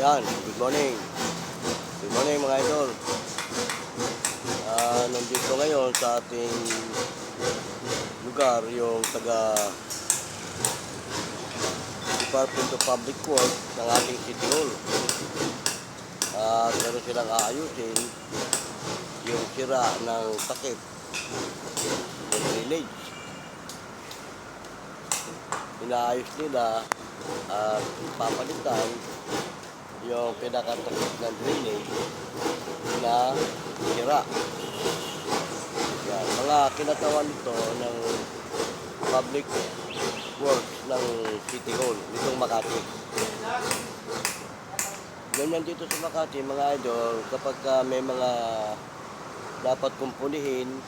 Yan, good morning. Good morning mga idol. Ah, nandito ngayon sa ating lugar yung taga Department of Public Works ng ating City Hall. At meron silang aayusin yung sira ng takip ng drainage. Inaayos nila at papalitan yung pinakatakip ng drainage na sira. Yan, mga kinatawan nito ng public works ng City Hall, nitong Makati. Ganyan dito sa Makati, mga idol, kapag ka may mga dapat kumpunihin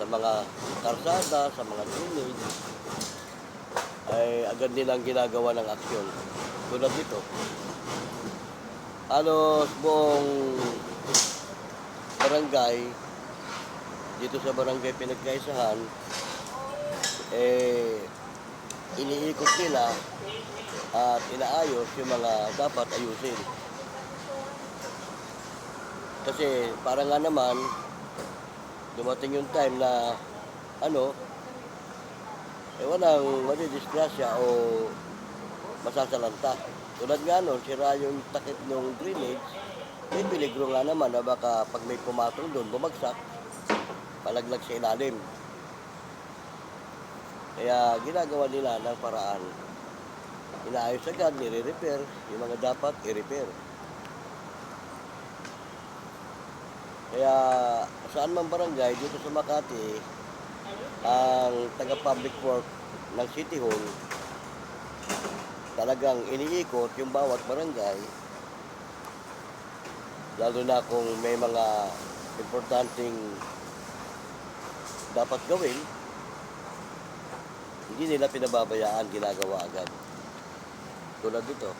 sa mga karsada, sa mga drainage, ay agad nilang ginagawa ng aksyon. Tulad dito. Halos buong barangay, dito sa barangay pinagkaisahan, eh, iniikot nila at inaayos yung mga dapat ayusin. Kasi para nga naman, dumating yung time na ano, eh walang madidisgrasya o masasalanta. Tulad nga nun, sira yung takip ng drainage, may peligro nga naman na baka pag may pumatong doon, bumagsak, palaglag sa ilalim. Kaya ginagawa nila ng paraan. Inaayos agad, nire-repair, yung mga dapat i-repair. Kaya saan man barangay, dito sa Makati, ang taga-public work ng City Hall, talagang iniikot yung bawat barangay, lalo na kung may mga importanteng dapat gawin, hindi nila pinababayaan, ginagawa agad. Tulad dito.